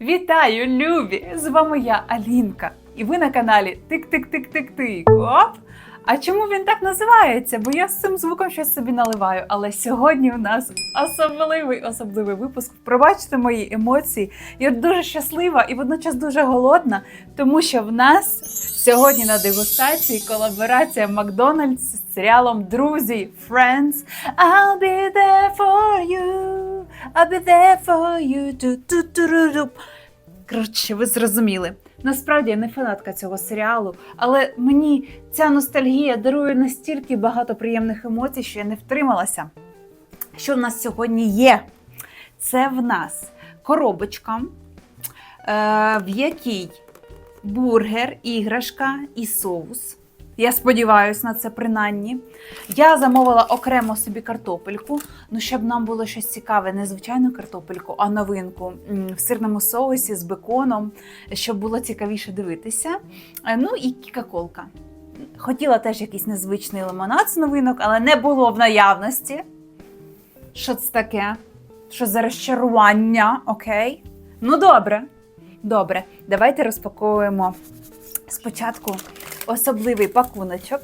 Вітаю, любі! З вами я, Алінка. І ви на каналі Тик-Тик-Тик-Тик-Тик. А чому він так називається? Бо я з цим звуком щось собі наливаю. Але сьогодні у нас особливий особливий випуск. Пробачте мої емоції. Я дуже щаслива і водночас дуже голодна, тому що в нас сьогодні на дегустації колаборація Макдональдс з серіалом Друзі Friends. I'll be there for you. I'll be there for you. Коротше, ви зрозуміли. Насправді я не фанатка цього серіалу, але мені ця ностальгія дарує настільки багато приємних емоцій, що я не втрималася. Що в нас сьогодні є? Це в нас коробочка, е, в якій бургер, іграшка і соус. Я сподіваюся на це принаймні. Я замовила окремо собі картопельку, ну щоб нам було щось цікаве, не звичайну картопельку, а новинку в сирному соусі з беконом, щоб було цікавіше дивитися. Е, Ну і кікаколка. Хотіла теж якийсь незвичний лимонад з новинок, але не було в наявності. Що це таке? Що за розчарування? Окей. Ну, добре. Добре, давайте розпаковуємо спочатку особливий пакуночок.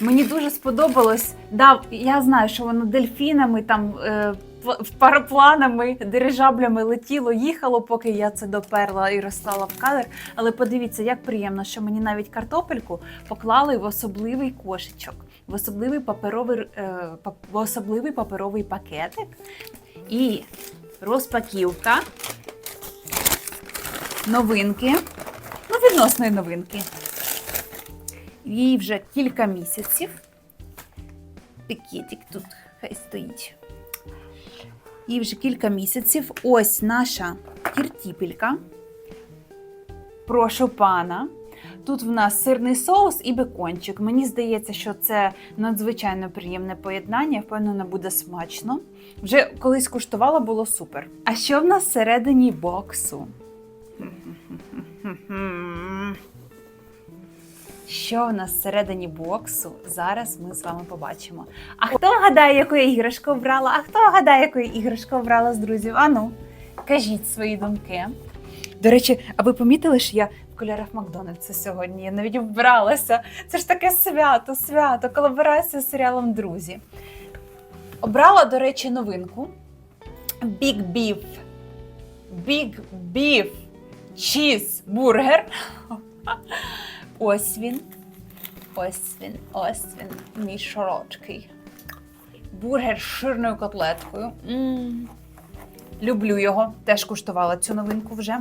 Мені дуже сподобалось. Да, я знаю, що воно дельфінами, там е, парапланами, дирижаблями летіло, їхало, поки я це доперла і розстала в кадр. Але подивіться, як приємно, що мені навіть картопельку поклали в особливий кошечок, в особливий паперовий, е, в особливий паперовий пакетик. І розпаківка новинки, ну, відносної новинки. Їй вже кілька місяців. Пікетик тут хай стоїть. Їй вже кілька місяців. Ось наша кіртіпелька. Прошу пана. Тут в нас сирний соус і бекончик. Мені здається, що це надзвичайно приємне поєднання. Впевнена, буде смачно. Вже колись куштувала, було супер. А що в нас всередині боксу? Що в нас всередині боксу? Зараз ми з вами побачимо. А хто гадає, яку я іграшку обрала? А хто гадає, яку я іграшку обрала з друзів? Ану, кажіть свої думки. До речі, а ви помітили, що я в кольорах Макдональдса сьогодні? Я навіть вбралася. Це ж таке свято, свято, колаборація з серіалом Друзі. Обрала, до речі, новинку. Big Beef. Big Beef Cheeseburger. Ось він. Ось він, ось він, мій широчкий. Бургер з ширною котлеткою. м Люблю його. Теж куштувала цю новинку вже.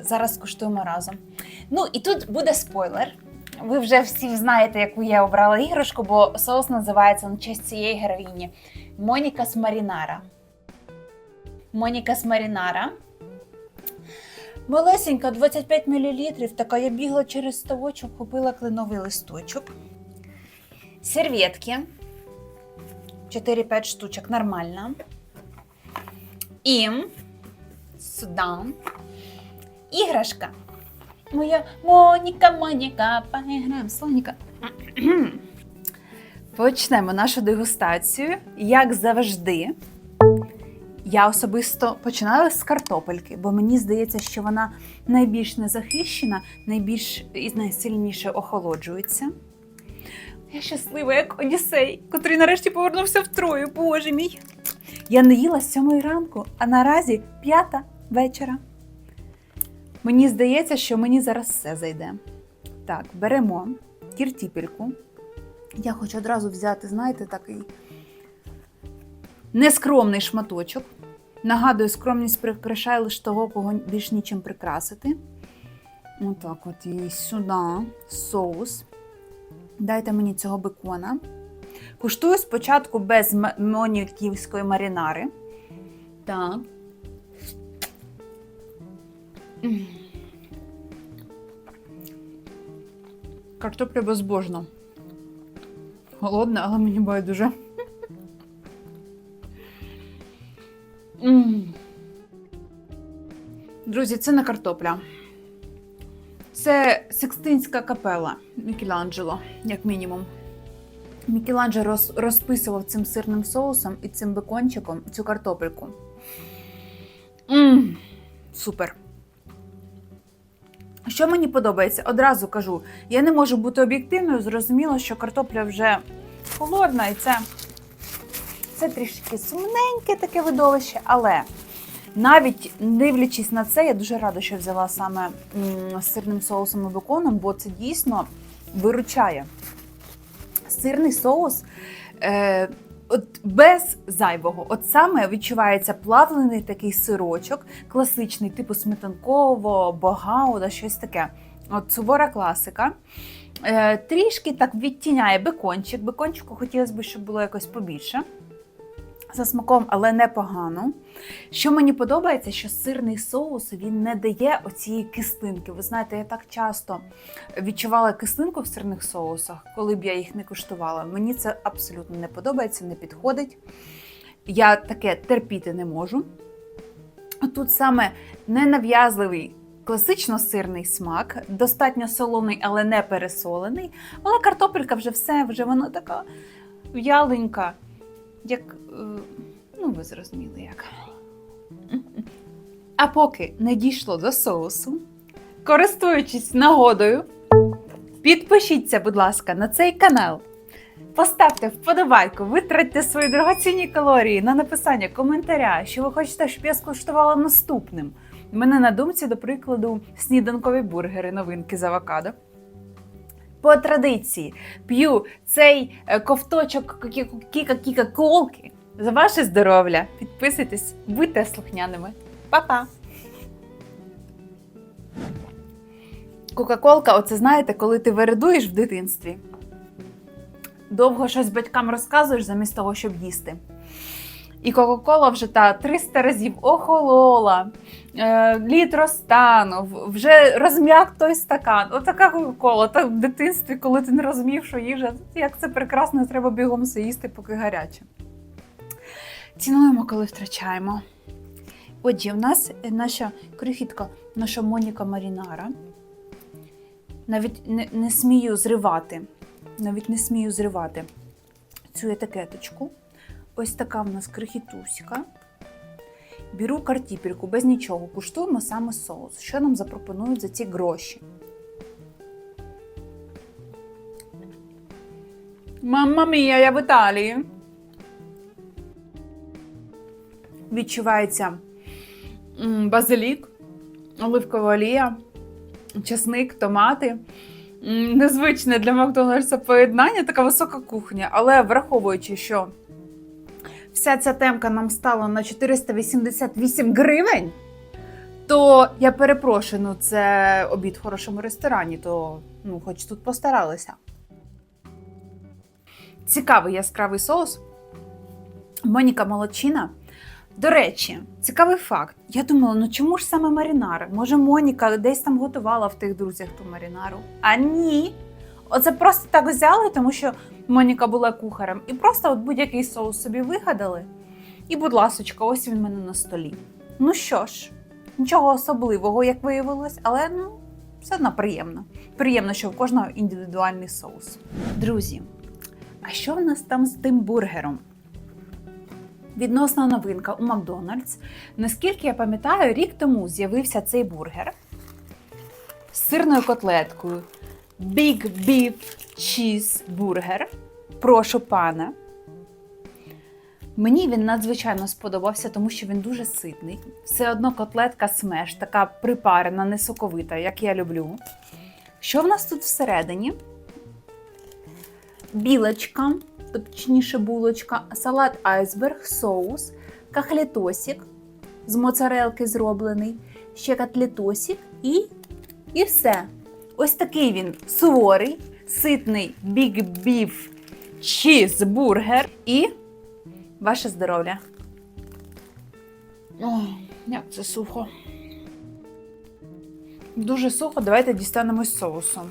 Зараз куштуємо разом. Ну і тут буде спойлер. Ви вже всі знаєте, яку я обрала іграшку, бо соус називається на честь цієї героїні Моніка з Марінара. Моніка з Марінара. Малесенька, 25 мл. Така я бігла через ставочок, купила кленовий листочок. Серветки. 4-5 штучок, нормально. І сюди. Іграшка. Моя Моніка, Моніка, поіграємо слоніка. Почнемо нашу дегустацію, як завжди. Я особисто починаю з картопельки, бо мені здається, що вона найбільш незахищена, найбільш і найсильніше охолоджується. Я щаслива, як Одіссей, котрий нарешті повернувся в Трою, боже мій. Я не їла з сьомої ранку, а наразі п'ята вечора. Мені здається, що мені зараз все зайде. Так, беремо кіртіпельку. Я хочу одразу взяти, знаєте, такий нескромний шматочок. Нагадую, скромність прикрашає лише того, кого більш нічим прикрасити. Отак от і сюди соус. Дайте мені цього бекона. Куштую спочатку без м- моніківської марінари. Так. Картопля безбожна. Голодна, але мені байдуже. Друзі, це не картопля. Це Секстинська капела Мікеланджело, як мінімум. Мікеланджело роз, розписував цим сирним соусом і цим бекончиком цю картопельку. Мм, супер. Що мені подобається, одразу кажу, я не можу бути об'єктивною, зрозуміло, що картопля вже холодна, і це, це трішки сумненьке таке видовище, але навіть дивлячись на це, я дуже рада, що взяла саме з сирним соусом і беконом, бо це дійсно виручає. Сирний соус. Е, От без зайвого, от саме відчувається плавлений такий сирочок, класичний, типу сметанкового, богауда, щось таке. От сувора класика. Е, трішки так відтіняє бекончик. Бекончику хотілося б, щоб було якось побільше. За смаком, але непогано. Що мені подобається, що сирний соус він не дає оцієї кислинки. Ви знаєте, я так часто відчувала кислинку в сирних соусах, коли б я їх не куштувала. Мені це абсолютно не подобається, не підходить. Я таке терпіти не можу. Тут саме ненав'язливий класично сирний смак, достатньо солоний, але не пересолений. Але картопелька вже все, вже вона така в'яленька, як. е, Ну, ви зрозуміли як. А поки не дійшло до соусу, користуючись нагодою, підпишіться, будь ласка, на цей канал. Поставте вподобайку, витратьте свої дорогоцінні калорії на написання коментаря, що ви хочете, щоб я скуштувала наступним. У мене на думці, до прикладу, сніданкові бургери, новинки з авокадо. По традиції п'ю цей е, ковточок кіка-кіка колки за ваше здоров'я. Підписуйтесь, будьте слухняними. Па-па! Кока-колка, оце знаєте, коли ти вередуєш в дитинстві. Довго щось батькам розказуєш замість того, щоб їсти. І Кока-Кола вже та 300 разів охолола, е, лід розтанув, вже розм'як той стакан. Отака Кока-Кола. Так в дитинстві, коли ти не розумів, що їжа, як це прекрасно, треба бігом все їсти, поки гаряче. Цінуємо, коли втрачаємо. Отже, в нас наша крихітка, наша Моніка Марінара. Навіть не, не смію зривати. Навіть не смію зривати цю етикеточку. Ось така в нас крихітуська. Беру картіпельку без нічого, куштуємо саме соус. Що нам запропонують за ці гроші? Мамма мія, я в Італії. Відчувається базилік, оливкова олія, часник, томати. Незвичне для Макдональдса поєднання, така висока кухня, але враховуючи, що вся ця темка нам стала на 488 гривень, то я перепрошую, ну це обід в хорошому ресторані, то ну, хоч тут постаралися. Цікавий яскравий соус. Моніка Молодчина. До речі, цікавий факт. Я думала, ну чому ж саме марінар? Може, Моніка десь там готувала в тих друзях ту марінару? А ні. Оце просто так взяли, тому що Моніка була кухарем. І просто от будь-який соус собі вигадали. І, будь ласочка, ось він мене на столі. Ну що ж, нічого особливого, як виявилось, але ну, все одно приємно. Приємно, що в кожного індивідуальний соус. Друзі, а що в нас там з тим бургером? Відносна новинка у Макдональдс. Наскільки я пам'ятаю, рік тому з'явився цей бургер з сирною котлеткою. Big Beef Cheese Burger. Прошу пана. Мені він надзвичайно сподобався, тому що він дуже ситний. Все одно котлетка смеш, така припарена, не соковита, як я люблю. Що в нас тут всередині? Білочка, точніше булочка, салат айсберг, соус, кахлітосик з моцарелки зроблений, ще котлетосик і, і все. Ось такий він суворий, ситний Big Beef Cheeseburger і ваше здоров'я. О, як це сухо. Дуже сухо, давайте дістанемо з соусом.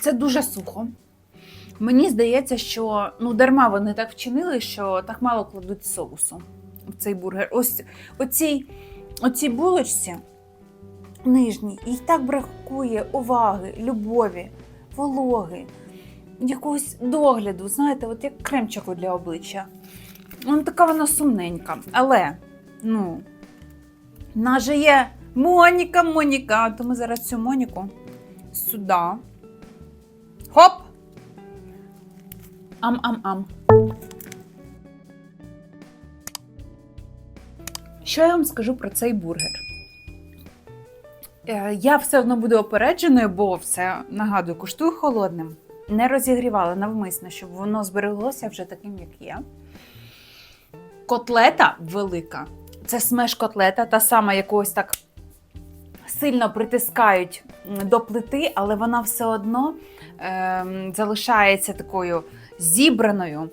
Це дуже сухо. Мені здається, що ну дарма вони так вчинили, що так мало кладуть соусу в цей бургер. Ось оцій, оцій булочці нижній, їй так бракує уваги, любові, вологи, якогось догляду, знаєте, от як кремчику для обличчя. Ну, така вона сумненька. Але, ну, в нас же є Моніка, Моніка. То ми зараз цю Моніку сюди. Хоп! Ам-ам-ам. Що я вам скажу про цей бургер? Е, Я все одно буду опередженою, бо все нагадую, куштую холодним. Не розігрівала навмисно, щоб воно збереглося вже таким, як є. Котлета велика. Це смеш котлета, та сама якогось так сильно притискають до плити, але вона все одно ем, залишається такою зібраною,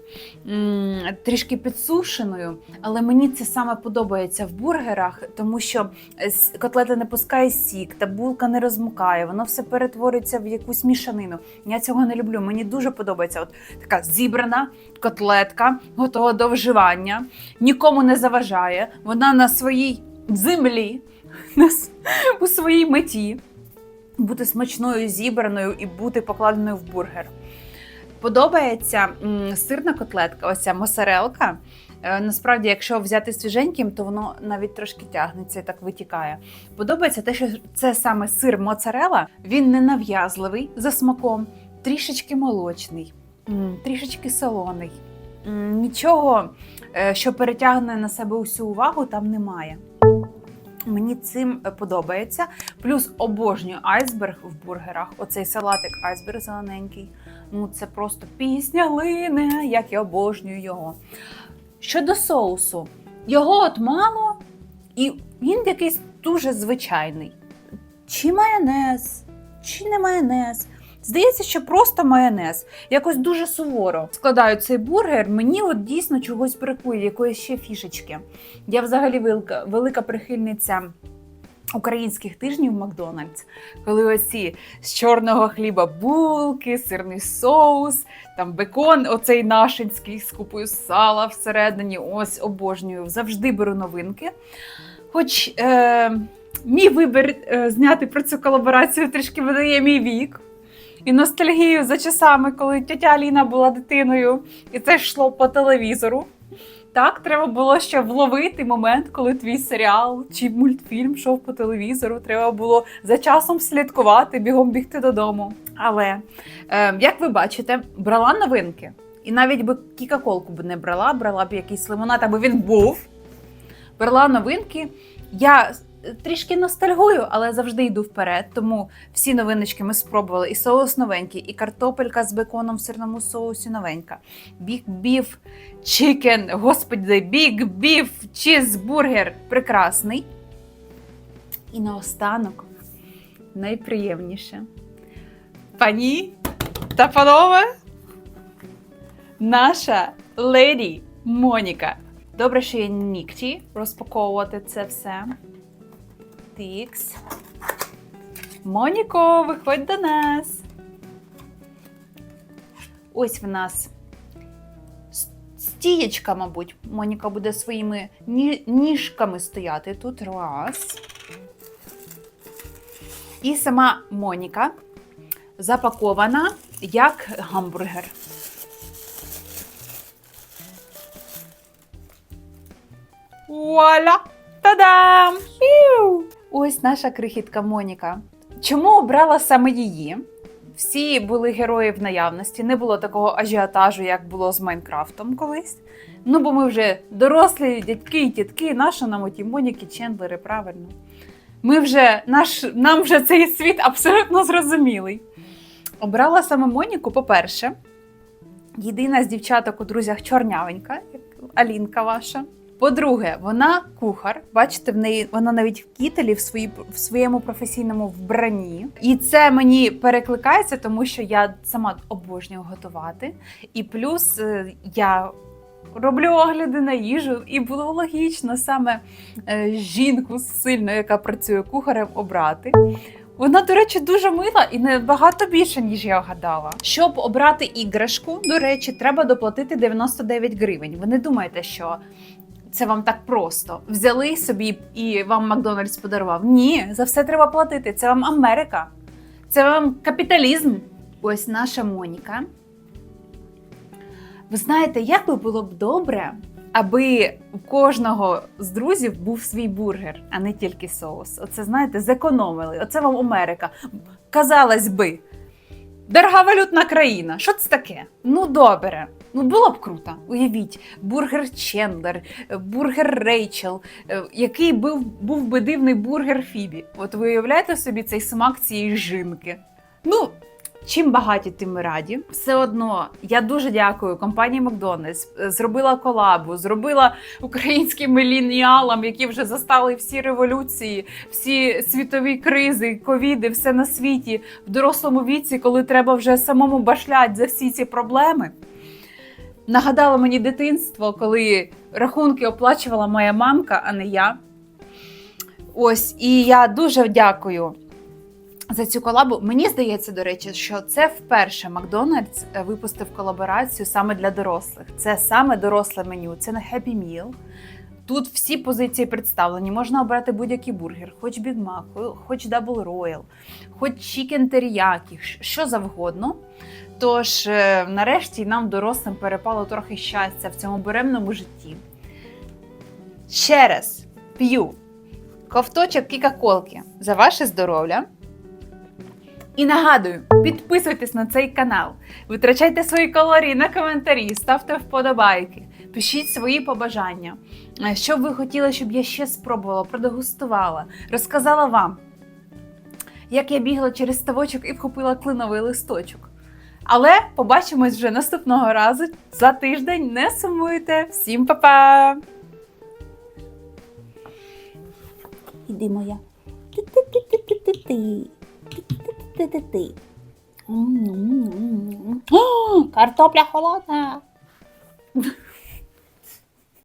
трішки підсушеною. Але мені це саме подобається в бургерах, тому що е, котлета не пускає сік, та булка не розмукає, воно все перетворюється в якусь мішанину. Я цього не люблю. Мені дуже подобається от така зібрана котлетка, готова до вживання, нікому не заважає. Вона на своїй землі, у своїй меті бути смачною, зібраною і бути покладеною в бургер. Подобається сирна котлетка, ось ця моцарелка. Е, Насправді, якщо взяти свіженьким, то воно навіть трошки тягнеться і так витікає. Подобається те, що це саме сир моцарела, він не нав'язливий за смаком, трішечки молочний, трішечки солоний. Нічого, е, що перетягне на себе усю увагу, там немає. Мені цим подобається. Плюс обожнюю айсберг в бургерах. Оцей салатик айсберг зелененький. Ну, це просто пісня лине, як я обожнюю його. Щодо соусу, його от мало, і він якийсь дуже звичайний. Чи майонез, чи не майонез. Здається, що просто майонез. Якось дуже суворо складають цей бургер. Мені от дійсно чогось бракує, якоїсь ще фішечки. Я взагалі велика, велика прихильниця українських тижнів Макдональдс, коли оці з чорного хліба булки, сирний соус, там бекон, оцей нашинський з купою сала всередині. Ось обожнюю. Завжди беру новинки. Хоч е, мій вибір е, зняти про цю колаборацію трішки видає мій вік. І ностальгію за часами, коли тетя Аліна була дитиною, і це йшло по телевізору. Так, треба було ще вловити момент, коли твій серіал чи мультфільм йшов по телевізору. Треба було за часом слідкувати, бігом бігти додому. Але, е, як ви бачите, брала новинки. І навіть би кікаколку б не брала, брала б якийсь лимонад, аби він був. Брала новинки. Я трішки ностальгую, але завжди йду вперед. Тому всі новиночки ми спробували. І соус новенький, і картопелька з беконом в сирному соусі новенька. Big Beef Chicken, господи, Big Beef Cheeseburger прекрасний. І наостанок найприємніше. Пані та панове, наша леді Моніка. Добре, що є нігті розпаковувати це все. Тікс. Моніко, виходь до нас. Ось в нас стієчка, мабуть. Моніка буде своїми ніжками стояти тут. Раз. І сама Моніка запакована як гамбургер. Вуаля! Та-дам! Піу! Ось наша крихітка Моніка. Чому обрала саме її? Всі були герої в наявності, не було такого ажіотажу, як було з Майнкрафтом колись. Ну, бо ми вже дорослі дядьки і тітки, наша нам оті Моніки, Чендлери, правильно. Ми вже, наш, нам вже цей світ абсолютно зрозумілий. Обрала саме Моніку, по-перше, єдина з дівчаток у друзях чорнявенька, як Алінка ваша. По-друге, вона кухар. Бачите, в неї вона навіть в кітелі в, свої, в своєму професійному вбранні. І це мені перекликається, тому що я сама обожнюю готувати. І плюс е, я роблю огляди на їжу, і було логічно саме е, жінку сильно, яка працює кухарем, обрати. Вона, до речі, дуже мила і набагато більше, ніж я гадала. Щоб обрати іграшку, до речі, треба доплатити 99 гривень. Ви не думаєте, що це вам так просто. Взяли собі і вам Макдональдс подарував. Ні, за все треба платити. Це вам Америка. Це вам капіталізм. Ось наша Моніка. Ви знаєте, як би було б добре, аби у кожного з друзів був свій бургер, а не тільки соус. Оце, знаєте, зекономили. Оце вам Америка. Казалось би, дорога валютна країна. Що це таке? Ну, добре. Ну, було б круто. Уявіть, бургер Чендлер, е, бургер Рейчел, е, який був, був би дивний бургер Фібі. От ви уявляєте собі цей смак цієї жінки? Ну, чим багаті, тим ми раді. Все одно я дуже дякую компанії Макдональдс. е, Зробила колабу, зробила українським міленіалам, які вже застали всі революції, всі світові кризи, ковіди, все на світі в дорослому віці, коли треба вже самому башлять за всі ці проблеми. Нагадала мені дитинство, коли рахунки оплачувала моя мамка, а не я. Ось, і я дуже дякую за цю колабу. Мені здається, до речі, що це вперше Макдональдс е, випустив колаборацію саме для дорослих. Це саме доросле меню, це не Happy Meal. Тут всі позиції представлені. Можна обрати будь-який бургер, хоч Mac, хоч Double Royal, хоч Chicken Teriyaki, що завгодно. Тож, е, нарешті, нам, дорослим, перепало трохи щастя в цьому буремному житті. Ще раз п'ю ковточок Кіка-Колки за ваше здоров'я. І нагадую, підписуйтесь на цей канал, витрачайте свої калорії на коментарі, ставте вподобайки, пишіть свої побажання. Що б ви хотіли, щоб я ще спробувала, продегустувала, розказала вам, як я бігла через ставочок і вхопила клиновий листочок. Але побачимось вже наступного разу за тиждень. Не сумуйте! Всім па-па! Іди моя. Картопля холодна.